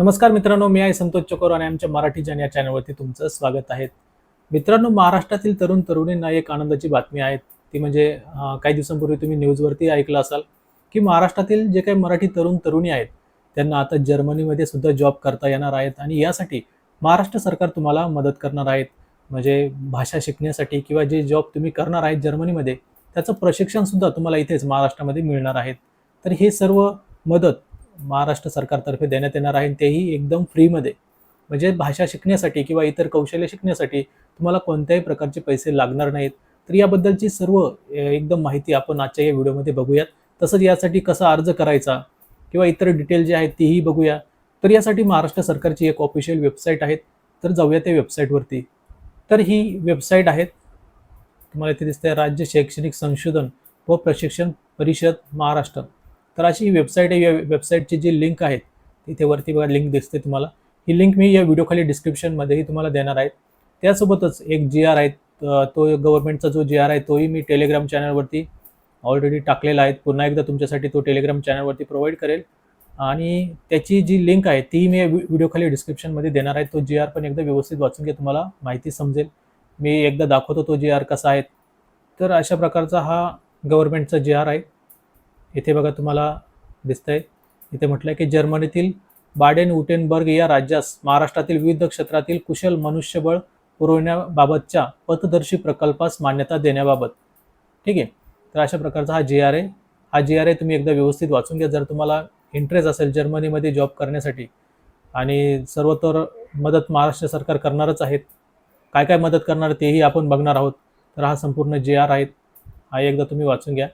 नमस्कार मित्रांनो मी आहे संतोष चकोर आणि आमच्या मराठी जन या चॅनलवरती तुमचं स्वागत आहे. मित्रांनो महाराष्ट्रातील तरुण तरुणींना एक आनंदाची बातमी आहे. ती म्हणजे काही दिवसांपूर्वी तुम्ही न्यूजवरती ऐकलं असाल की महाराष्ट्रातील जे काही मराठी तरुण तरुणी आहेत त्यांना आता जर्मनीमध्ये सुद्धा जॉब करता येणार आहेत आणि यासाठी महाराष्ट्र सरकार तुम्हाला मदत करणार आहेत. म्हणजे भाषा शिकण्यासाठी किंवा जे जॉब तुम्ही करणार आहेत जर्मनीमध्ये त्याचं प्रशिक्षणसुद्धा तुम्हाला इथेच महाराष्ट्रामध्ये मिळणार आहेत. तर हे सर्व मदत महाराष्ट्र सरकारतर्फे देण्यात येणार आहे तेही एकदम फ्रीमध्ये. म्हणजे भाषा शिकण्यासाठी किंवा इतर कौशल्य शिकण्यासाठी तुम्हाला कोणत्याही प्रकारचे पैसे लागणार नाहीत. तर याबद्दलची सर्व एकदम माहिती आपण आजच्या या व्हिडिओमध्ये बघूयात. तसंच यासाठी कसा अर्ज करायचा किंवा इतर डिटेल जे आहेत तेही बघूया. तर यासाठी महाराष्ट्र सरकारची एक ऑफिशियल वेबसाईट आहे. तर जाऊया त्या वेबसाईटवरती. तर ही वेबसाईट आहेत तुम्हाला इथे दिसते राज्य शैक्षणिक संशोधन व प्रशिक्षण परिषद महाराष्ट्र. तर अशी वेबसाईट आहे या वेबसाईटची जी लिंक आहेत तिथे वरती बघा लिंक दिसते तुम्हाला. ही लिंक मी या व्हिडिओखाली डिस्क्रिप्शनमध्येही तुम्हाला देणार आहे. त्यासोबतच एक जी आर आहे तो गव्हर्नमेंटचा जो जी आर आहे तोही मी टेलिग्राम चॅनलवरती ऑलरेडी टाकलेला आहे. पुन्हा एकदा तुमच्यासाठी तो टेलिग्राम चॅनलवरती प्रोव्हाइड करेल. आणि त्याची जी लिंक आहे ती मी व्हिडिओखाली डिस्क्रिप्शनमध्ये देणार आहे. तो जी आर पण एकदा व्यवस्थित वाचून घ्या तुम्हाला माहिती समजेल. मी एकदा दाखवतो तो जी आर कसा आहे. तर अशा प्रकारचा हा गव्हर्नमेंटचा जी आर आहे. इथे बघा तुम्हाला दिसतंय. इथे म्हटलं की जर्मनीतील बाडेन उटेनबर्ग या राज्यास महाराष्ट्रातील विविध क्षेत्रातील कुशल मनुष्यबळ पुरवण्याबाबतच्या पथदर्शी प्रकल्पास मान्यता देण्याबाबत. ठीक आहे? तर अशा प्रकारचा हा जी आर ए हा जी आर ए तुम्ही एकदा व्यवस्थित वाचून घ्या. जर तुम्हाला इंटरेस्ट असेल जर्मनीमध्ये जॉब करण्यासाठी आणि सर्वतर मदत महाराष्ट्र सरकार करणारच आहेत काय काय मदत करणार तेही आपण बघणार आहोत. तर हा संपूर्ण जे आर आहे. हा एकदा तुम्ही वाचून घ्या.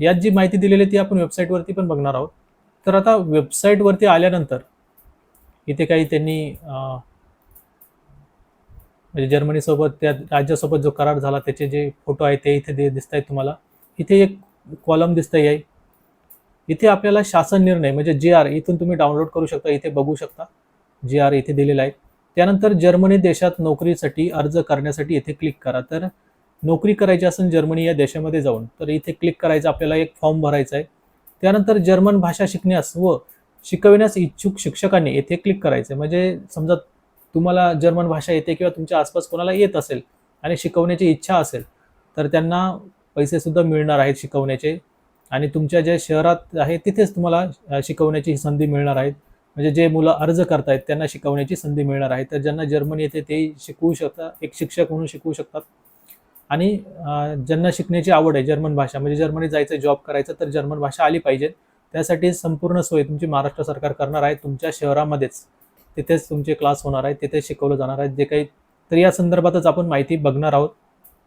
यात जी माहिती दिलेली आहे ती आपण वेबसाईटवरती पण बघणार आहोत. तर आता वेबसाईटवरती आल्यानंतर इथे काही त्यांनी म्हणजे जर्मनीसोबत त्या राज्यासोबत जो करार झाला त्याचे जे फोटो आहेत ते इथे दिसत आहेत तुम्हाला. इथे एक कॉलम दिसत आहे इथे आपल्याला शासन निर्णय म्हणजे जे आर इथून तुम्ही डाउनलोड करू शकता इथे बघू शकता. जे आर इथे दिलेला आहे. त्यानंतर जर्मनी देशात नोकरीसाठी अर्ज करण्यासाठी इथे क्लिक करा. तर नोकरी करायची असेल जर्मनी या देशामध्ये जाऊन तर इथे क्लिक करायचं आपल्याला एक फॉर्म भरायचा आहे. त्यानंतर जर्मन भाषा शिकण्यास व शिकविण्यास इच्छुक शिक्षकांनी येथे क्लिक करायचं आहे. म्हणजे समजा तुम्हाला जर्मन भाषा येते किंवा तुमच्या आसपास कोणाला येत असेल आणि शिकवण्याची इच्छा असेल तर त्यांना पैसेसुद्धा मिळणार आहेत शिकवण्याचे. आणि तुमच्या ज्या शहरात आहे तिथेच तुम्हाला शिकवण्याची संधी मिळणार आहेत. म्हणजे जे मुलं अर्ज करतायत त्यांना शिकवण्याची संधी मिळणार आहे. तर ज्यांना जर्मनी येते ते शिकवू शकतात एक शिक्षक म्हणून शिकवू शकतात. आणि ज्यांना शिकण्याची आवड आहे जर्मन भाषा म्हणजे जर्मनीत जायचं जॉब करायचं तर जर्मन भाषा आली पाहिजे. त्यासाठी संपूर्ण सोय तुमची महाराष्ट्र सरकार करणार आहे. तुमच्या शहरामध्येच तिथेच तुमचे क्लास होणार आहेत तिथेच शिकवलं जाणार आहे. जे काही तर या संदर्भातच आपण माहिती बघणार आहोत.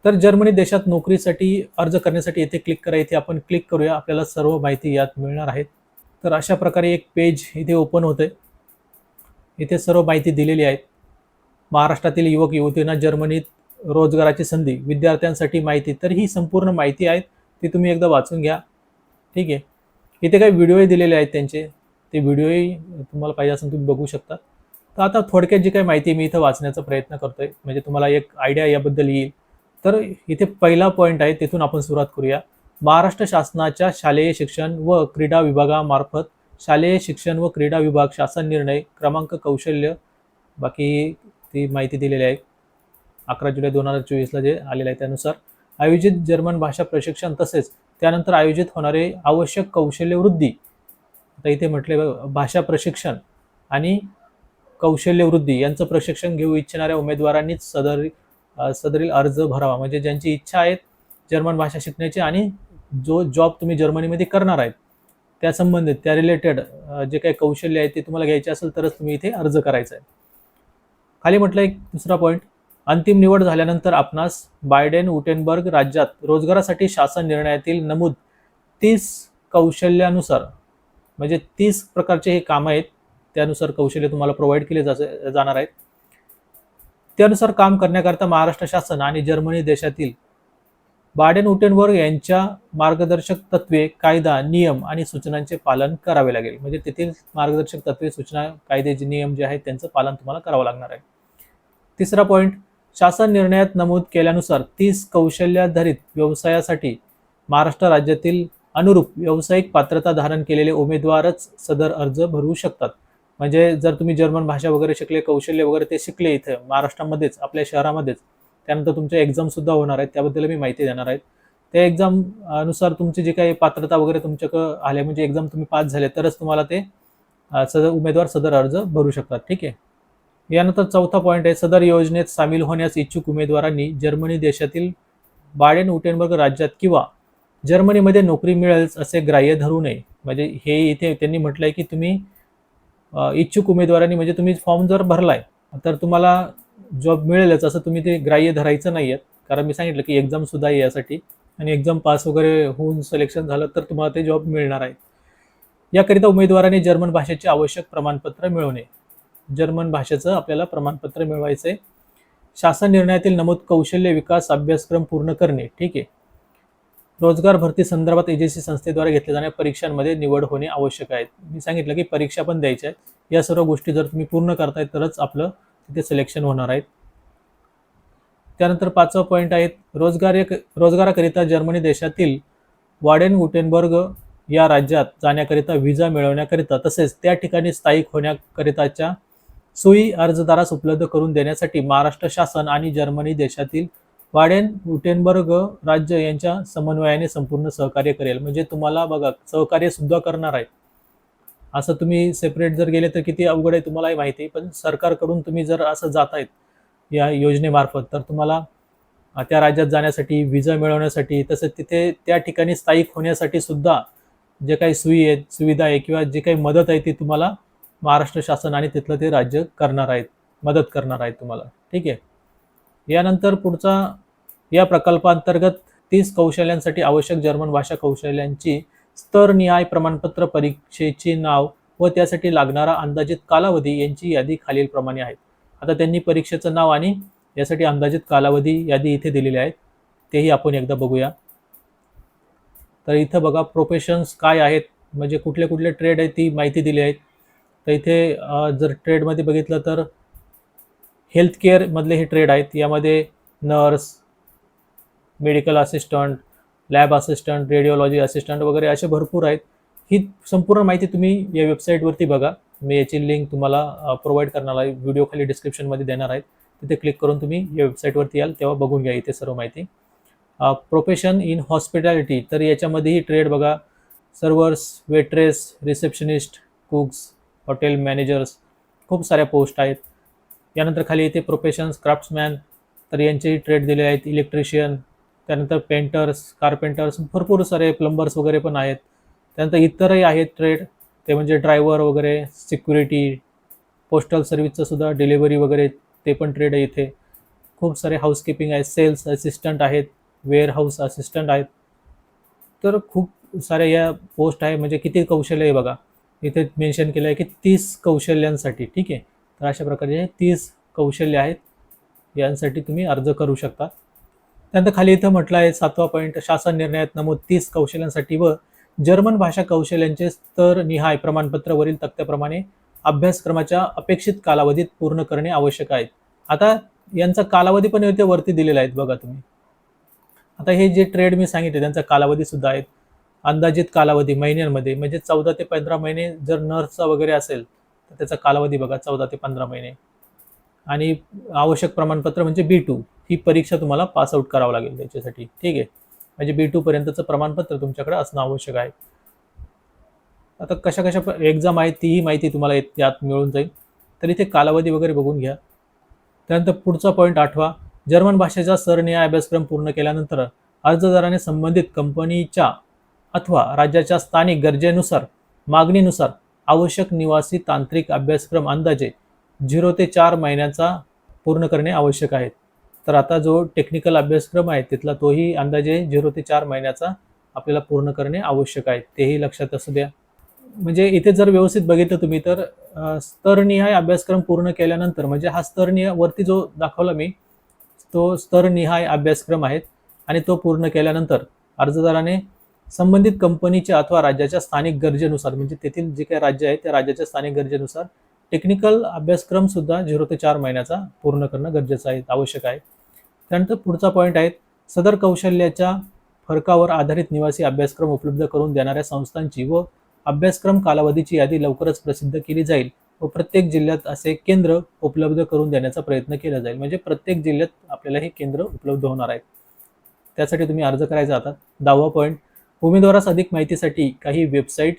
तर जर्मनी देशात नोकरीसाठी अर्ज करण्यासाठी इथे क्लिक करा. इथे आपण क्लिक करूया. आपल्याला सर्व माहिती यात मिळणार आहे तर अशा प्रकारे एक पेज इथे ओपन होते इथे सर्व माहिती दिलेली आहे. महाराष्ट्रातील युवक युवतींना जर्मनीत रोजगाराची संधी विद्यार्थ्यांसाठी माहिती तर ही संपूर्ण माहिती आहे ती तुम्ही एकदा वाचून घ्या. ठीक आहे? इथे काही व्हिडिओही दिलेले आहेत त्यांचे. ते व्हिडिओही तुम्हाला पाहिजे असेल तुम्ही बघू शकता. तर आता थोडक्यात जी काही माहिती मी इथं वाचण्याचा प्रयत्न करतोय. म्हणजे तुम्हाला एक आयडिया याबद्दल येईल. तर इथे पहिला पॉईंट आहे तिथून आपण सुरुवात करूया. महाराष्ट्र शासनाच्या शालेय शिक्षण व क्रीडा विभागामार्फत शालेय शिक्षण व क्रीडा विभाग शासन निर्णय क्रमांक कौशल्य बाकी ती माहिती दिलेली आहे. अकरा जुलै दोन हजार चोवीसला जे आलेलं आहे त्यानुसार आयोजित जर्मन भाषा प्रशिक्षण तसेच त्यानंतर आयोजित होणारे आवश्यक कौशल्य वृद्धी आता इथे म्हटले भाषा प्रशिक्षण आणि कौशल्य वृद्धी यांचं प्रशिक्षण घेऊ इच्छिणाऱ्या उमेदवारांनीच सदर सदरील अर्ज भरावा. म्हणजे ज्यांची इच्छा आहे जर्मन भाषा शिकण्याची आणि जो जॉब तुम्ही जर्मनीमध्ये करणार आहेत त्या संबंधित त्या रिलेटेड जे काही कौशल्य आहे ते तुम्हाला घ्यायचे असेल तरच तुम्ही इथे अर्ज करायचा आहे. खाली म्हटलं एक दुसरा पॉईंट अंतिम निवड झाल्यानंतर आपणास बायडेन उटेनबर्ग राज्यात रोजगारासाठी शासन निर्णयातील नमूद तीस कौशल्यानुसार म्हणजे तीस प्रकारचे हे कामं आहेत त्यानुसार कौशल्य तुम्हाला प्रोव्हाइड केले जा- जाणार आहेत. त्यानुसार काम करण्याकरता महाराष्ट्र शासन आणि जर्मनी देशातील बाडेन उटेनबर्ग यांच्या मार्गदर्शक तत्वे कायदा नियम आणि सूचनांचे पालन करावे लागेल. म्हणजे तेथील मार्गदर्शक तत्वे सूचना कायदे जे नियम जे आहेत त्यांचं पालन तुम्हाला करावं लागणार आहे. तिसरा पॉईंट शासन निर्णयात नमूद केल्यानुसार तीस कौशल्याधारित व्यवसायासाठी महाराष्ट्र राज्यातील अनुरूप व्यावसायिक पात्रता धारण केलेले उमेदवारच सदर अर्ज भरवू शकतात. म्हणजे जर तुम्ही जर्मन भाषा वगैरे शिकले कौशल्य वगैरे ते शिकले इथं महाराष्ट्रामध्येच आपल्या शहरामध्येच त्यानंतर तुमच्या एक्झामसुद्धा होणार आहेत त्याबद्दल मी माहिती देणार आहे. त्या एक्झाम अनुसार तुमची जी काही पात्रता वगैरे तुमच्याकडं आले म्हणजे एक्झाम तुम्ही पास झाले तरच तुम्हाला ते सदर उमेदवार सदर अर्ज भरू शकतात. ठीक आहे? यानंतर चौथा पॉईंट आहे सदर योजनेत सामील होण्यास इच्छुक उमेदवारांनी जर्मनी देशातील बाडेन उटेनबर्ग राज्यात किंवा जर्मनीमध्ये नोकरी मिळेल असे ग्राह्य धरू नये. म्हणजे हे इथे त्यांनी म्हटलंय की तुम्ही इच्छुक उमेदवारांनी म्हणजे तुम्ही फॉर्म जर भरलाय तर तुम्हाला जॉब मिळेलच असं तुम्ही ते ग्राह्य धरायचं नाही आहेत कारण मी सांगितलं की एक्झाम सुद्धा आहे यासाठी. आणि एक्झाम पास वगैरे होऊन सिलेक्शन झालं तर तुम्हाला ते जॉब मिळणार आहे. याकरिता उमेदवारांनी जर्मन भाषेचे आवश्यक प्रमाणपत्र मिळवणे जर्मन भाषेचं आपल्याला प्रमाणपत्र मिळवायचं आहे शासन निर्णयातील नमूद कौशल्य विकास अभ्यासक्रम पूर्ण करणे ठीक आहे. रोजगार भरती संदर्भात एजन्सी संस्थेद्वारे घेतल्या जाणाऱ्या परीक्षांमध्ये निवड होणे आवश्यक आहे. मी सांगितलं की परीक्षा पण द्यायच्या आहेत. या सर्व गोष्टी जर तुम्ही पूर्ण करताय तरच आपलं तिथे सिलेक्शन होणार आहे. त्यानंतर पाचवा पॉईंट आहे रोजगार रोजगाराकरिता जर्मनी देशातील वाडेन गुटेनबर्ग या राज्यात जाण्याकरिता व्हिसा मिळवण्याकरिता तसेच त्या ठिकाणी स्थायिक होण्याकरिताच्या सोयी अर्जदारास उपलब्ध करून देण्यासाठी महाराष्ट्र शासन आणि जर्मनी देशातील वाडेन गुटेनबर्ग राज्य यांच्या समन्वयाने संपूर्ण सहकार्य करेल. म्हणजे तुम्हाला बघा सहकार्य सुद्धा करणार आहे. असं तुम्ही सेपरेट जर गेले तर किती अवघड आहे तुम्हालाही माहिती आहे पण सरकारकडून तुम्ही जर असं जात आहेत या योजनेमार्फत तर तुम्हाला त्या राज्यात जाण्यासाठी विजा मिळवण्यासाठी तसंच तिथे त्या ठिकाणी स्थायिक होण्यासाठी सुद्धा जे काही सुई आहेत सुविधा आहे किंवा जे काही मदत आहे ती तुम्हाला महाराष्ट्र शासन आणि तिथलं ते राज्य करणार आहेत मदत करणार आहेत तुम्हाला. ठीक आहे? यानंतर पुढचा या प्रकल्पांतर्गत तीस कौशल्यांसाठी आवश्यक जर्मन भाषा कौशल्यांची स्तरनिहाय प्रमाणपत्र परीक्षेचे नाव व त्यासाठी लागणारा अंदाजित कालावधी यांची यादी खालीलप्रमाणे आहेत. आता त्यांनी परीक्षेचं नाव आणि यासाठी अंदाजित कालावधी यादी इथे दिलेली आहेत. तेही आपण एकदा बघूया. तर इथं बघा प्रोफेशन्स काय आहेत? म्हणजे कुठले कुठले ट्रेड आहेत ती माहिती दिली आहेत. तर इथे जर ट्रेडमध्ये बघितलं तर हेल्थ केअरमधले हे ट्रेड आहेत. यामध्ये nurse medical assistant lab assistant radiology assistant वगैरे असे भरपूर आहेत. ही संपूर्ण माहिती तुम्ही या वेबसाईटवरती बघा. मी याची लिंक तुम्हाला प्रोव्हाइड करणार आहे. व्हिडिओ खाली डिस्क्रिप्शनमध्ये देणार आहेत. तिथे क्लिक करून तुम्ही या वेबसाईटवरती याल तेव्हा बघून घ्या इथे सर्व माहिती. प्रोफेशन इन हॉस्पिटॅलिटी तर याच्यामध्येही ट्रेड बघा. Servers waitress receptionist cooks hotel managers खूप साऱ्या पोस्ट आहेत. यानंतर खाली इथे प्रोफेशन्स क्राफ्ट्समॅन तर यांचेही ट्रेड दिले आहेत. इलेक्ट्रिशियन त्यानंतर पेंटर्स कारपेंटर्स भरपूर सारे प्लंबर्स वगैरे पण आहेत. त्यानंतर इतरही आहेत ट्रेड ते म्हणजे ड्रायव्हर वगैरे सिक्युरिटी पोस्टल सर्व्हिसचं सुद्धा डिलिव्हरी वगैरे ते पण ट्रेड आहे इथे. खूप सारे हाऊसकीपिंग आहेत सेल्स असिस्टंट आहेत वेअर हाऊस असिस्टंट आहेत. तर खूप साऱ्या या पोस्ट आहे. म्हणजे किती कौशल्य आहे बघा. इथे मेन्शन केलं आहे की तीस कौशल्यांसाठी ठीक आहे? तर अशा प्रकारे तीस कौशल्य आहेत यांसाठी तुम्ही अर्ज करू शकता. त्यानंतर खाली इथं म्हटलं आहे सातवा पॉईंट शासन निर्णयात नमूद तीस कौशल्यांसाठी व जर्मन भाषा कौशल्यांचे स्तर निहाय प्रमाणपत्र वरील तक्त्याप्रमाणे अभ्यासक्रमाच्या अपेक्षित कालावधीत पूर्ण करणे आवश्यक आहे आता यांचा कालावधी पण इथे वरती दिलेला आहे बघा तुम्ही. आता हे जे ट्रेड मी सांगितले त्यांचा कालावधी सुद्धा आहेत अंदाजित कालावधी महिन्यांमध्ये म्हणजे चौदा ते पंधरा महिने जर नर्सचा वगैरे असेल तर त्याचा कालावधी बघा चौदा ते पंधरा महिने. आणि आवश्यक प्रमाणपत्र म्हणजे बी टू ही परीक्षा तुम्हाला पास आउट करावं लागेल त्याच्यासाठी. ठीक आहे? म्हणजे बी टू पर्यंतचं प्रमाणपत्र तुमच्याकडे असणं आवश्यक आहे. आता कशा कशा एक्झाम आहेत तीही माहिती तुम्हाला यात मिळून जाईल. तर इथे कालावधी वगैरे बघून घ्या. त्यानंतर पुढचा पॉईंट आठवा. जर्मन भाषेचा सरनिहाय अभ्यासक्रम पूर्ण केल्यानंतर अर्जदाराने संबंधित कंपनीच्या अथवा राज्याच्या स्थानिक गरजेनुसार मागणीनुसार आवश्यक निवासी तांत्रिक अभ्यासक्रम अंदाजे झिरो ते चार महिन्याचा पूर्ण करणे आवश्यक आहे. तर आता जो टेक्निकल अभ्यासक्रम आहे तिथला तोही अंदाजे झिरो ते चार महिन्याचा आपल्याला पूर्ण करणे आवश्यक आहे. तेही लक्षात असू द्या. म्हणजे इथे जर व्यवस्थित बघितलं तुम्ही तर स्तरनिहाय अभ्यासक्रम पूर्ण केल्यानंतर म्हणजे हा स्तरनिहाय वरती जो दाखवला मी तो स्तरनिहाय अभ्यासक्रम आहे आणि तो पूर्ण केल्यानंतर अर्जदाराने संबंधित कंपनीच्या अथवा राज्याच्या स्थानिक गरजेनुसार म्हणजे तेथील जे काही राज्य आहे त्या राज्याच्या स्थानिक गरजेनुसार टेक्निकल अभ्यासक्रम सुद्धा झिरो ते चार महिन्याचा पूर्ण करणं गरजेचं आहे आवश्यक आहे. त्यानंतर पुढचा पॉईंट आहे सदर कौशल्याच्या फरकावर आधारित निवासी अभ्यासक्रम उपलब्ध करून देणाऱ्या संस्थांची व अभ्यासक्रम कालावधीची यादी लवकरच प्रसिद्ध केली जाईल व प्रत्येक जिल्ह्यात असे केंद्र उपलब्ध करून देण्याचा प्रयत्न केला जाईल. म्हणजे प्रत्येक जिल्ह्यात आपल्याला हे केंद्र उपलब्ध होणार आहे. त्यासाठी तुम्ही अर्ज करायचा आता. दहावा पॉईंट उमेदवारास अधिक माहितीसाठी काही वेबसाईट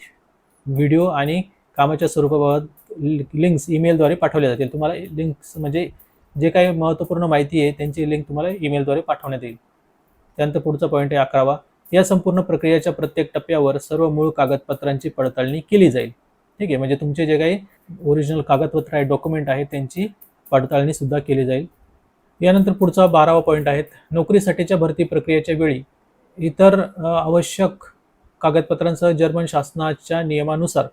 व्हिडिओ आणि कामाच्या स्वरूपाबाबत लिंक्स ईमेलद्वारे पाठवल्या जातील. तुम्हाला लिंक्स म्हणजे जे काही महत्त्वपूर्ण माहिती आहे त्यांची लिंक तुम्हाला ईमेलद्वारे पाठवण्यात येईल. त्यानंतर पुढचा पॉईंट आहे अकरावा. या संपूर्ण प्रक्रियेच्या प्रत्येक टप्प्यावर सर्व मूळ कागदपत्रांची पडताळणी केली जाईल. ठीक आहे? म्हणजे तुमचे जे काही ओरिजिनल कागदपत्र आहे डॉक्युमेंट आहे त्यांची पडताळणी सुद्धा केली जाईल. यानंतर पुढचा बारावा पॉईंट आहेत नोकरीसाठीच्या भरती प्रक्रियेच्या वेळी इतर आवश्यक कागदपत्रांसह जर्मन शासनाच्या नियमानुसार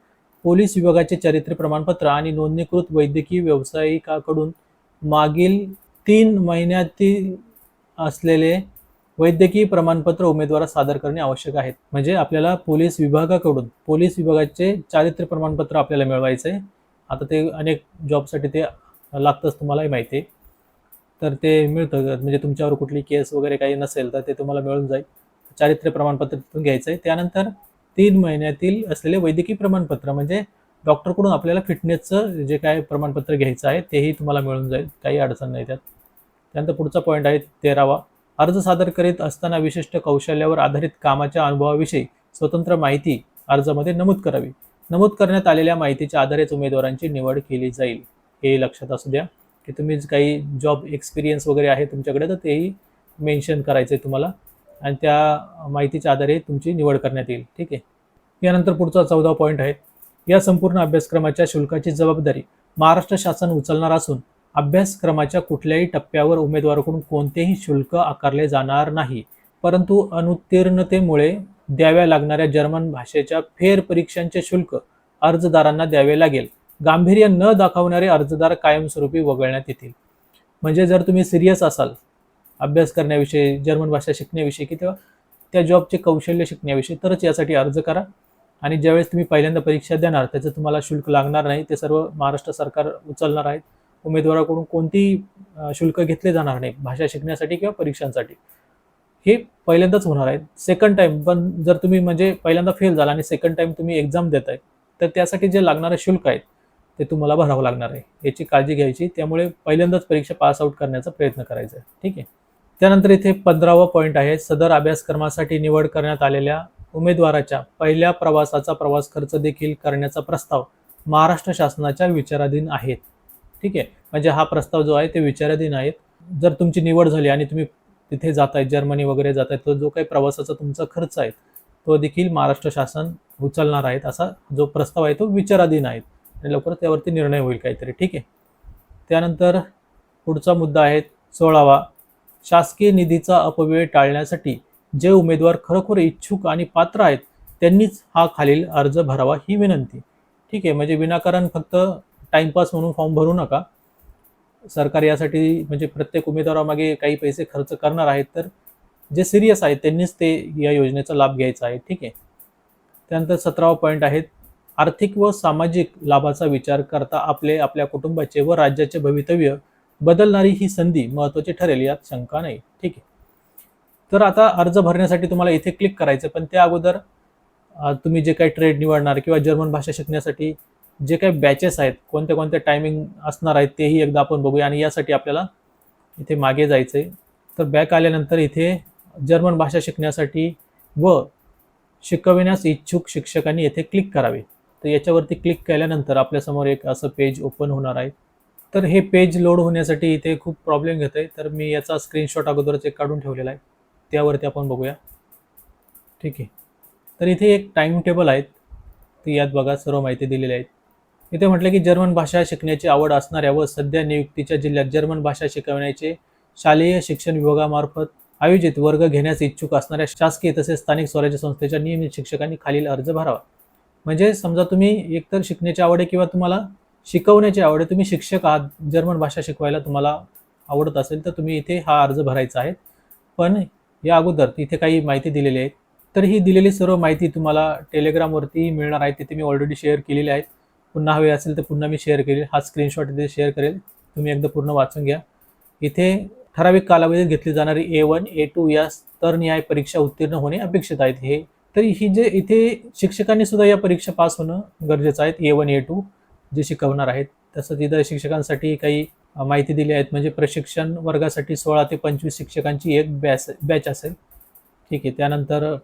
पोलीस विभागाचे चारित्र्य प्रमाणपत्र आणि नोंदणीकृत वैद्यकीय व्यावसायिकाकडून मागील तीन महिन्यातील असलेले वैद्यकीय प्रमाणपत्र उमेदवारास सादर करणे आवश्यक आहे. म्हणजे आपल्याला पोलीस विभागाकडून पोलीस विभागाचे चारित्र्य प्रमाणपत्र आपल्याला मिळवायचं आहे. आता ते अनेक जॉबसाठी ते लागतंच तुम्हालाही माहिती आहे. तर ते मिळतं. म्हणजे तुमच्यावर कुठली केस वगैरे काही नसेल तर ते तुम्हाला मिळून जाईल. चारित्र्य प्रमाणपत्र तिथून घ्यायचं आहे त्यानंतर तीन महिन्यातील असलेले वैद्यकीय प्रमाणपत्र म्हणजे डॉक्टरकडून आपल्याला फिटनेसचं जे काय प्रमाणपत्र घ्यायचं आहे तेही तुम्हाला मिळून जाईल. काही अडचण नाही त्यात. त्यानंतर पुढचा पॉईंट आहे तेरावा. अर्ज सादर करीत असताना विशिष्ट कौशल्यावर आधारित कामाच्या अनुभवाविषयी स्वतंत्र माहिती अर्जामध्ये नमूद करावी. नमूद करण्यात आलेल्या माहितीच्या आधारेच उमेदवारांची निवड केली जाईल. हे लक्षात असू द्या. की तुम्ही जे काही जॉब एक्सपिरियन्स वगैरे आहे तुमच्याकडे तर तेही मेन्शन करायचं आहे तुम्हाला. आणि त्या माहितीच्या आधारे तुमची निवड करण्यात येईल. ठीक आहे? यानंतर पुढचा चौदा पॉईंट आहे. या संपूर्ण अभ्यासक्रमाच्या शुल्काची जबाबदारी महाराष्ट्र शासन उचलणार असून अभ्यासक्रमाच्या कुठल्याही टप्प्यावर उमेदवाराकडून कोणतेही शुल्क आकारले जाणार नाही. परंतु अनुत्तीर्णतेमुळे द्याव्या लागणाऱ्या जर्मन भाषेच्या फेरपरीक्षांचे शुल्क अर्जदारांना द्यावे लागेल. गांभीर्य न दाखवणारे अर्जदार कायमस्वरूपी वगळण्यात येतील. म्हणजे जर तुम्ही सिरियस असाल अभ्यास करण्याविषयी जर्मन भाषा शिकण्याविषयी किंवा त्या जॉबचे कौशल्य शिकण्याविषयी तरच यासाठी अर्ज करा. आणि ज्यावेळेस तुम्ही पहिल्यांदा परीक्षा देणार त्याचं तुम्हाला शुल्क लागणार नाही ते सर्व महाराष्ट्र सरकार उचलणार आहेत. उमेदवाराकडून कोणतीही शुल्क घेतले जाणार नाही भाषा शिकण्यासाठी किंवा परीक्षांसाठी. हे पहिल्यांदाच होणार आहे. सेकंड टाइम पण जर तुम्ही म्हणजे पहिल्यांदा फेल झाला आणि सेकंड टाइम तुम्ही एक्झाम देत आहे तर त्यासाठी जे लागणारे शुल्क आहेत ते तुम्हाला भरावं लागणार आहे. याची काळजी घ्यायची त्यामुळे पहिल्यांदाच परीक्षा पास आउट करण्याचा प्रयत्न करायचा आहे. ठीक आहे? त्यानंतर इथे पंधरावा पॉईंट आहे. सदर अभ्यासक्रमासाठी निवड करण्यात आलेल्या उमेदवाराच्या पहिल्या प्रवासाचा प्रवास खर्च देखील करण्याचा प्रस्ताव महाराष्ट्र शासनाच्या विचाराधीन आहेत. ठीक आहे? म्हणजे हा प्रस्ताव जो आहे ते विचाराधीन आहेत. जर तुमची निवड झाली आणि तुम्ही तिथे जाताय जर्मनी वगैरे जाताय तर जो काही प्रवासाचा तुमचा खर्च आहे तो देखील महाराष्ट्र शासन उचलणार आहेत असा जो प्रस्ताव आहे तो विचाराधीन आहे आणि लवकर त्यावरती निर्णय होईल काहीतरी. ठीक आहे? त्यानंतर पुढचा मुद्दा आहे सोळावा. शासकीय निधीचा अपव्यय टाळण्यासाठी जे उमेदवार खरोखर इच्छुक आणि पात्र आहेत त्यांनीच हा खालील अर्ज भरावा ही विनंती. ठीक आहे म्हणजे विनाकारण फक्त टाइमपास म्हणून फॉर्म भरू नका. सरकार यासाठी म्हणजे प्रत्येक उमेदवारामागे काही पैसे खर्च करणार आहेत तर जे सिरियस आहेत त्यांनीच ते या योजनेचा लाभ घ्यायचा आहे. ठीक आहे. त्यानंतर सतरावा पॉईंट आहेत आर्थिक व सामाजिक लाभाचा विचार करता आपले आपल्या कुटुंबाचे व राज्याचे भवितव्य बदलणारी ही संधी महत्त्वाची ठरेल यात शंका नाही. ठीक आहे. तर आता अर्ज भरण्यासाठी तुम्हाला इथे क्लिक करायचं पण त्या अगोदर तुम्ही जे काही ट्रेड निवडणार किंवा जर्मन भाषा शिकण्यासाठी जे काही बॅचेस आहेत कोणत्या कोणत्या टायमिंग असणार आहेत तेही एकदा आपण बघूया आणि यासाठी आपल्याला इथे मागे जायचं आहे तर बॅक आल्यानंतर इथे जर्मन भाषा शिकण्यासाठी व शिकविण्यास इच्छुक शिक्षकांनी येथे क्लिक करावे. तर याच्यावरती क्लिक केल्यानंतर आपल्यासमोर एक असं पेज ओपन होणार आहे. तर हे पेज लोड होण्यासाठी इथे खूप प्रॉब्लेम घेत आहे तर मी याचा स्क्रीनशॉट अगोदरच एक काढून ठेवलेला आहे. त्यावरती आपण बघूया. ठीक आहे. तर इथे एक टाईम टेबल आहेत. ती यात बघा सर्व माहिती दिलेली आहेत. इथे म्हटलं की जर्मन भाषा शिकण्याची आवड असणाऱ्या व सध्या नियुक्तीच्या जिल्ह्यात जर्मन भाषा शिकवण्याचे शालेय शिक्षण विभागामार्फत आयोजित वर्ग घेण्यास इच्छुक असणाऱ्या शासकीय तसेच स्थानिक स्वराज्य संस्थेच्या नियमित शिक्षकांनी खालील अर्ज भरावा. म्हणजे समजा तुम्ही एकतर शिकण्याची आवड आहे किंवा तुम्हाला शिकवण्याची आवड आहे. तुम्ही शिक्षक आहात. जर्मन भाषा शिकवायला तुम्हाला आवडत असेल तर तुम्ही इथे हा अर्ज भरायचा आहे. पण या अगोदर इथे काही माहिती दिलेली आहे. तर ही दिलेली सर्व माहिती तुम्हाला टेलिग्रामवरती मिळणार आहे. तिथे मी ऑलरेडी शेअर केलेली आहेत पुन्हा हवे असेल तर पुन्हा मी शेअर करेल. हा स्क्रीनशॉट इथे शेअर करेल. तुम्ही एकदा पूर्ण वाचून घ्या. इथे ठराविक कालावधीत घेतली जाणारी ए वन ए टू या स्तरनिहाय परीक्षा उत्तीर्ण होणे अपेक्षित आहेत. हे तर ही जे इथे शिक्षकांनी सुद्धा या परीक्षा पास होणं गरजेचं आहे. ए वन ए टू जे शिकवणार आहेत. तसंच तिथं शिक्षकांसाठी काही माहिती दिली आहेत. म्हणजे प्रशिक्षण वर्गासाठी सोळा ते पंचवीस शिक्षकांची एक बॅच बॅच असेल. ठीक आहे. त्यानंतर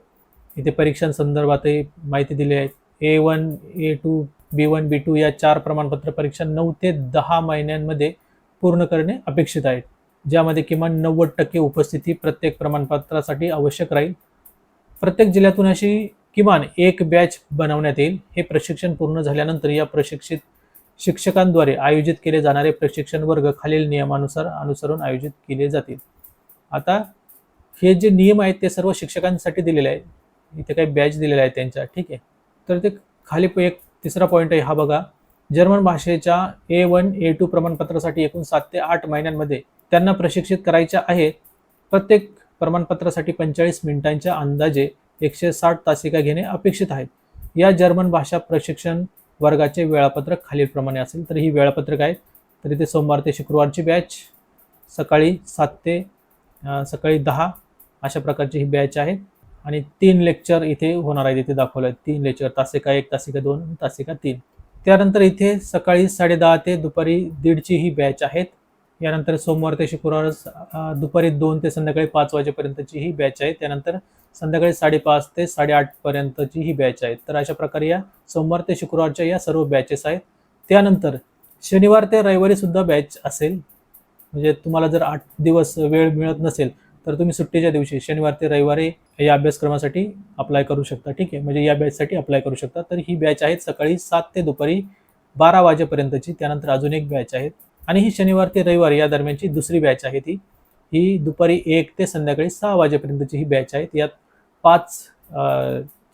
इथे परीक्षांसंदर्भातही माहिती दिली आहे. A one A two B one B two या चार प्रमाणपत्र परीक्षा नऊ ते दहा महिन्यांमध्ये पूर्ण करणे अपेक्षित आहे ज्यामध्ये किमान नव्वद टक्के उपस्थिती प्रत्येक प्रमाणपत्रासाठी आवश्यक राहील. प्रत्येक जिल्ह्यातून अशी किमान एक बॅच बनवण्यात येईल. हे प्रशिक्षण पूर्ण झाल्यानंतर या प्रशिक्षित शिक्षकांद्वारे आयोजित केले जाणारे प्रशिक्षण वर्ग खालील नियमानुसार अनुसरून आयोजित केले जातील. आता हे जे नियम आहेत ते सर्व शिक्षकांसाठी दिलेले आहेत. इथे काही बॅच दिलेला आहे त्यांच्या. ठीक आहे. तर ते खाली एक तिसरा पॉईंट आहे. हा बघा. जर्मन भाषेच्या ए वन ए टू प्रमाणपत्रासाठी एकूण सात ते आठ महिन्यांमध्ये त्यांना प्रशिक्षित करायच्या आहे. प्रत्येक प्रमाणपत्रासाठी पंचेचाळीस मिनिटांच्या अंदाजे एकशे साठ तासिका घेणे अपेक्षित आहेत या जर्मन भाषा प्रशिक्षण वर्गाचे वेळापत्रक खालीलप्रमाणे असेल. तर ही वेळापत्रक आहे. तर इथे सोमवार ते शुक्रवारची बॅच सकाळी सात ते सकाळी दहा अशा प्रकारची ही बॅच आहे. आणि तीन लेक्चर इथे होणार आहेत इथे दाखवलं आहे तीन लेक्चर तासिका एक तासिका दोन तासिका तीन. त्यानंतर इथे सकाळी साडेदहा ते दुपारी दीडची ही बॅच आहेत. यानंतर सोमवार ते शुक्रवार दुपारी दोन ते संध्याकाळी पाच वाजेपर्यंतची ही बॅच आहे. त्यानंतर संध्याकाळी साडेपाच ते साडेआठ पर्यंतची ही बॅच आहे. तर अशा प्रकारे या सोमवार ते शुक्रवारच्या या सर्व बॅचेस आहेत. त्यानंतर शनिवार ते रविवारी सुद्धा बॅच असेल. म्हणजे तुम्हाला जर आठ दिवस वेळ मिळत नसेल तर तुम्ही सुट्टीच्या दिवशी शनिवार ते रविवारी या अभ्यासक्रमासाठी अप्लाय करू शकता. ठीक आहे? म्हणजे या बॅचसाठी अप्लाय करू शकता. तर ही बॅच आहे सकाळी सात ते दुपारी बारा वाजेपर्यंतची. त्यानंतर अजून एक बॅच आहे. आणि ही शनिवार ते रविवार या दरम्यानची दुसरी बॅच आहे ती. ही दुपारी एक ते संध्याकाळी सहा वाजेपर्यंतची ही बॅच आहे. यात पाच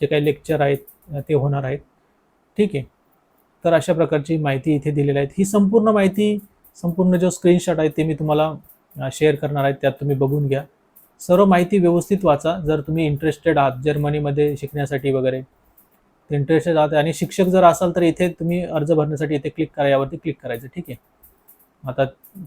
जे काही लेक्चर आहेत ते होणार आहेत. ठीक आहे. तर अशा प्रकारची माहिती इथे दिलेली आहे. ही संपूर्ण माहिती संपूर्ण जो स्क्रीनशॉट आहे ते मी तुम्हाला शेअर करणार आहे. त्यात तुम्ही बघून घ्या. सर्व माहिती व्यवस्थित वाचा. जर तुम्ही इंटरेस्टेड आहात जर्मनीमध्ये शिकण्यासाठी वगैरे इंटरेस्टेड आहात आणि शिक्षक जर असाल तर इथे तुम्ही अर्ज भरण्यासाठी इथे क्लिक करा. यावरती क्लिक करायचं. ठीक आहे. आता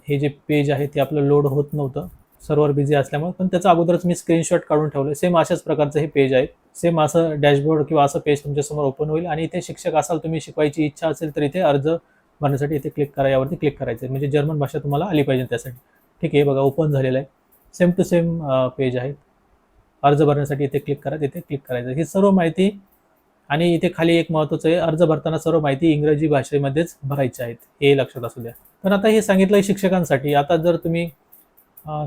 हे जे पेज आहे ते आपलं लोड होत नव्हतं. सर्व्हर बिझी असल्यामुळे पण त्याचा अगोदरच मी स्क्रीनशॉट काढून ठेवलं. सेम अशाच प्रकारचं हे पेज आहे सेम असं डॅशबोर्ड किंवा असं पेज तुमच्यासमोर ओपन होईल आणि इथे शिक्षक असाल तुम्ही शिकवायची इच्छा असेल तर इथे अर्ज भरण्यासाठी इथे क्लिक करा. यावरती क्लिक करायचं म्हणजे जर्मन भाषा तुम्हाला आली पाहिजे त्यासाठी. ठीक आहे बघा ओपन झालेलं आहे. सेम टू सेम पेज आहे अर्ज भरण्यासाठी इथे क्लिक करा. तिथे क्लिक करायचं ही सर्व माहिती आणि इथे खाली एक महत्त्वाचं आहे अर्ज भरताना सर्व माहिती इंग्रजी भाषेमध्येच भरायची आहेत. हे लक्षात असू द्या. पण आता हे सांगितलं शिक्षकांसाठी. आता जर तुम्ही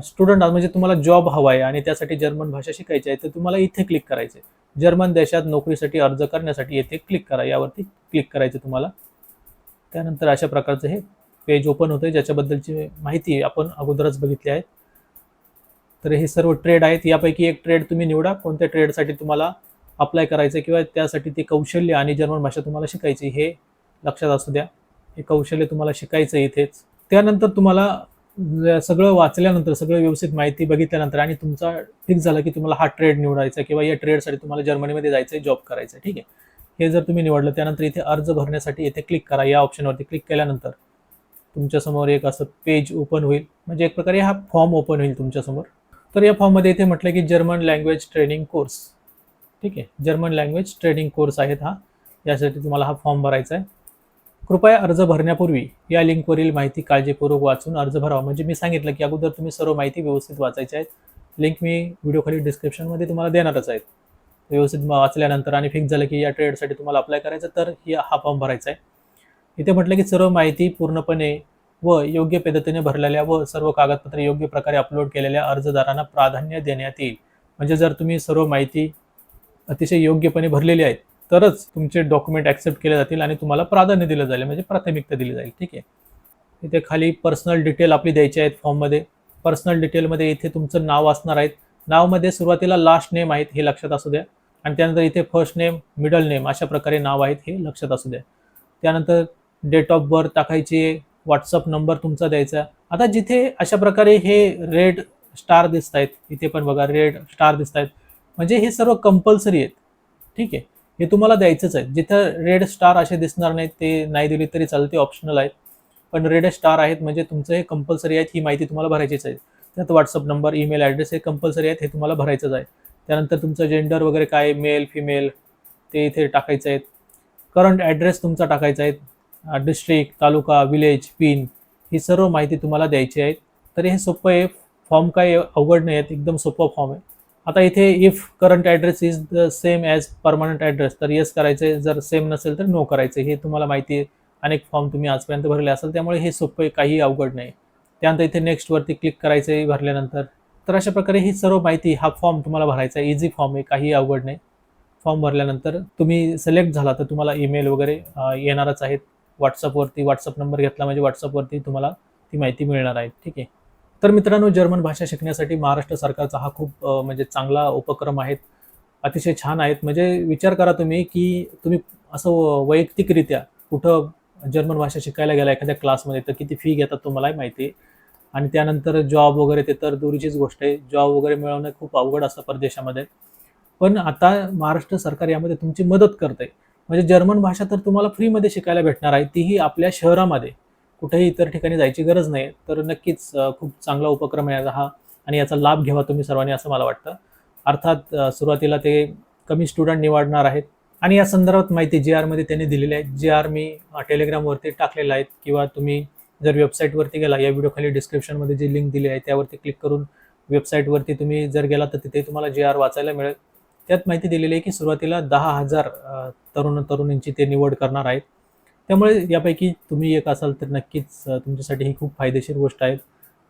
स्टुडंट आहात म्हणजे तुम्हाला जॉब हवा आहे आणि त्यासाठी जर्मन भाषा शिकायची आहे तर तुम्हाला इथे क्लिक करायचं आहे. जर्मन देशात नोकरीसाठी अर्ज करण्यासाठी येथे क्लिक करा. यावरती क्लिक करायचं तुम्हाला. त्यानंतर अशा प्रकारचं हे पेज ओपन होतं ज्याच्याबद्दलची माहिती आपण अगोदरच बघितली आहे. तर हे सर्व ट्रेड आहेत. यापैकी एक ट्रेड तुम्ही निवडा. कोणत्या ट्रेडसाठी तुम्हाला अप्लाय करायचं किंवा त्यासाठी ते कौशल्य आणि जर्मन भाषा तुम्हाला शिकायची हे लक्षात असू द्या. हे कौशल्य तुम्हाला शिकायचं आहे इथेच. त्यानंतर तुम्हाला सगळं वाचल्यानंतर सगळं व्यवस्थित माहिती बघितल्यानंतर आणि तुमचा फिक्स झाला की तुम्हाला हा ट्रेड निवडायचा किंवा या ट्रेडसाठी तुम्हाला जर्मनीमध्ये जायचं आहे जॉब करायचं आहे ठीक आहे. हे जर तुम्ही निवडलं त्यानंतर इथे अर्ज भरण्यासाठी इथे क्लिक करा. या ऑप्शनवरती क्लिक केल्यानंतर तुमच्यासमोर एक असं पेज ओपन होईल. म्हणजे एक प्रकारे हा फॉर्म ओपन होईल तुमच्यासमोर तर या फॉर्ममध्ये इथे म्हटलं की जर्मन लँग्वेज ट्रेनिंग कोर्स ठीक आहे. जर्मन लँग्वेज ट्रेनिंग कोर्स आहेत हा. यासाठी तुम्हाला हा फॉर्म भरायचा आहे. कृपया अर्ज भरण्यापूर्वी या लिंकवरील माहिती काळजीपूर्वक वाचून अर्ज भरावा. म्हणजे मी सांगितलं की अगोदर तुम्ही सर्व माहिती व्यवस्थित वाचायची आहेत लिंक मी व्हिडिओखाली डिस्क्रिप्शनमध्ये तुम्हाला देणारच आहेत व्यवस्थित वाचल्यानंतर आणि फिक्स झालं की या ट्रेडसाठी तुम्हाला अप्लाय करायचं तर ही हा फॉर्म भरायचा आहे. इथे म्हटलं की सर्व माहिती पूर्णपणे व योग्य पद्धतीने भरलेल्या व सर्व कागदपत्रे योग्य प्रकारे अपलोड केलेल्या अर्जदारांना प्राधान्य देण्यात येईल. म्हणजे जर तुम्ही सर्व माहिती अतिशय योग्यपणे भरलेली आहेत. तरच तुमचे डॉक्युमेंट ॲक्सेप्ट केले जातील आणि तुम्हाला प्राधान्य दिलं जाईल म्हणजे प्राथमिकता दिली जाईल. ठीक आहे? इथे खाली पर्सनल डिटेल आपली द्यायची आहेत फॉर्ममध्ये पर्सनल डिटेलमध्ये इथे तुमचं नाव असणार आहेत नावमध्ये सुरुवातीला लास्ट नेम आहेत हे लक्षात असू द्या. आणि त्यानंतर इथे फर्स्ट नेम मिडल नेम अशा प्रकारे नाव आहेत हे लक्षात असू द्या. त्यानंतर डेट ऑफ बर्थ टाकायची व्हॉट्सअप नंबर तुमचा द्यायचा. आता जिथे अशा प्रकारे हे रेड स्टार दिसत आहेत इथे पण बघा रेड स्टार दिसत आहेत म्हणजे हे सर्व कंपल्सरी आहेत. ठीक आहे? हे तुम्हाला द्यायचंच आहे. जिथं रेड स्टार असे दिसणार नाहीत ते नाही दिले तरी चालते ऑप्शनल आहेत. पण रेड स्टार आहेत म्हणजे तुमचं हे कंपल्सरी आहेत ही माहिती तुम्हाला भरायचीच आहे. त्यात व्हॉट्सअप नंबर ईमेल ॲड्रेस हे कंपल्सरी आहेत हे तुम्हाला भरायचंच आहे. त्यानंतर तुमचं जेंडर वगैरे काय मेल फिमेल ते इथे टाकायचं आहेत. करंट ॲड्रेस तुमचा टाकायचा आहे. डिस्ट्रिक्ट तालुका विलेज पिन ही सर्व माहिती तुम्हाला द्यायची आहे. तर हे सोपं आहे. फॉर्म काय अवघड नाही आहेत. एकदम सोपं फॉर्म आहे. आता इथे if current address is the same as permanent address तर येस करायचे जर सेम नसेल तर नो करायचे. हे तुम्हाला माहिती आहे. अनेक फॉर्म तुम्ही आजपर्यंत भरले असाल त्यामुळे हे सोपं आहे काही अवघड नाही. त्यानंतर इथे नेक्स्टवरती क्लिक करायचं आहे भरल्यानंतर तर अशा प्रकारे ही सर्व माहिती हा फॉर्म तुम्हाला भरायचा आहे. इझी फॉर्म आहे काही अवघड नाही. फॉर्म भरल्यानंतर तुम्ही सिलेक्ट झाला तर तुम्हाला ईमेल वगैरे येणारच आहेत. व्हॉट्सअपवरती व्हॉट्सअप नंबर घेतला म्हणजे व्हॉट्सअपवरती तुम्हाला ती माहिती मिळणार आहे. ठीक आहे. तर मित्रांनो जर्मन भाषा शिकण्यासाठी महाराष्ट्र सरकारचा हा खूप म्हणजे चांगला उपक्रम आहे अतिशय छान आहेत. म्हणजे विचार करा तुम्ही की तुम्ही असं वैयक्तिकरित्या कुठं जर्मन भाषा शिकायला गेला एखाद्या क्लासमध्ये तर किती फी घेतात तुम्हालाही माहिती आहे. आणि त्यानंतर जॉब वगैरे ते तर दूरचीच गोष्ट आहे. जॉब वगैरे मिळवणं खूप अवघड असतं परदेशामध्ये. पण आता महाराष्ट्र सरकार यामध्ये तुमची मदत करते म्हणजे जर्मन भाषा तर तुम्हाला फ्रीमध्ये शिकायला भेटणार आहे. तीही आपल्या शहरामध्ये. कुठेही इतर ठिकाणी जायची गरज नाही तर नक्कीच खूप चांगला उपक्रम आहे हा आणि याचा लाभ घ्यावा तुम्ही सर्वांनी असं मला वाटतं. अर्थात सुरुवातीला ते कमी स्टुडंट निवडणार आहेत आणि या संदर्भात माहिती जे आरमध्ये त्यांनी दिलेली आहे. जे आर मी टेलिग्रामवरती टाकलेलं आहेत किंवा तुम्ही जर वेबसाईटवरती गेला या व्हिडिओखाली डिस्क्रिप्शनमध्ये जी लिंक दिली आहे त्यावरती क्लिक करून वेबसाईटवरती तुम्ही जर गेला तर तिथे तुम्हाला जे आर वाचायला मिळेल. त्यात माहिती दिलेली आहे की सुरुवातीला दहा हजार तरुण तरुणींची ते निवड करणार आहेत. त्यामुळे यापैकी तुम्ही एक असाल तर नक्कीच तुमच्यासाठी ही खूप फायदेशीर गोष्ट आहे.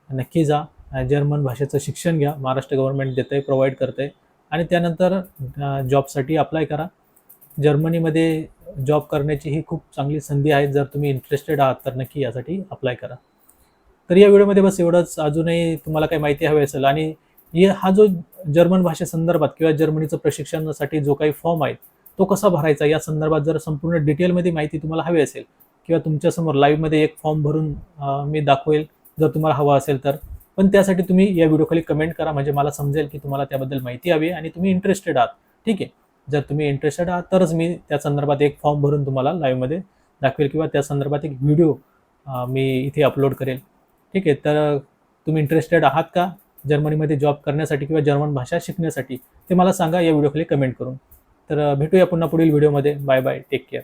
नक्की जा जर्मन भाषेचं शिक्षण घ्या महाराष्ट्र गव्हर्नमेंट देतं आहे प्रोव्हाइड करतं आहे आणि त्यानंतर जॉबसाठी अप्लाय करा. जर्मनीमध्ये जॉब करण्याची ही खूप चांगली संधी आहे. जर तुम्ही इंटरेस्टेड आहात तर नक्की यासाठी अप्लाय करा. तर या व्हिडिओमध्ये बस एवढंच. अजूनही तुम्हाला काही माहिती हवी असेल आणि हा जो जर्मन भाषेसंदर्भात किंवा जर्मनीचं प्रशिक्षणासाठी जो काही फॉर्म आहे तो कसा भरायचा? या संदर्भात जर संपूर्ण डिटेलमध्ये माहिती तुम्हाला हवी असेल किंवा तुमच्यासमोर लाईव्हमध्ये एक फॉर्म भरून मी दाखवेल जर तुम्हाला हवा असेल तर. पण त्यासाठी तुम्ही या व्हिडिओखाली कमेंट करा म्हणजे मला समजेल की तुम्हाला त्याबद्दल माहिती हवी आहे आणि तुम्ही इंटरेस्टेड आहात. ठीक आहे? जर तुम्ही इंटरेस्टेड आहात तरच मी त्या संदर्भात एक फॉर्म भरून तुम्हाला लाईव्हमध्ये दाखवेल किंवा त्या संदर्भात एक व्हिडिओ मी इथे अपलोड करेल. ठीक आहे? तर तुम्ही इंटरेस्टेड आहात का? जर्मनीमध्ये जॉब करण्यासाठी किंवा जर्मन भाषा शिकण्यासाठी ते मला सांगा या व्हिडिओखाली कमेंट करून. तर भेटूया पुन्हा पुढील व्हिडिओमध्ये. Bye bye. Take care.